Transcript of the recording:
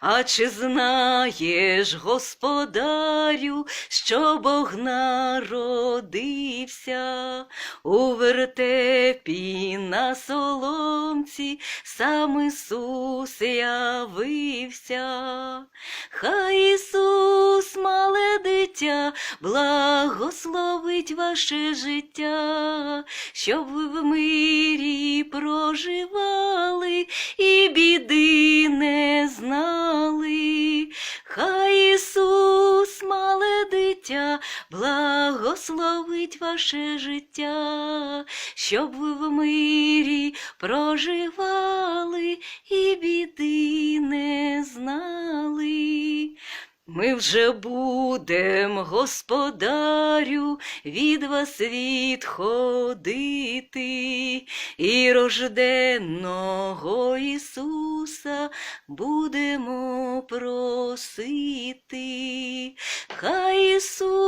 А чи знаєш, господарю, що Бог народився у вертепі на соломці, сам Ісус явився. Хай Ісус, мале дитя, благословить ваше життя, щоб ви в мирі проживали і біди благословить ваше життя, щоб ви в мирі проживали і біди не знали. Ми вже будем, господарю, від вас відходити, і рожденного Ісуса будемо просити. Хай Ісус,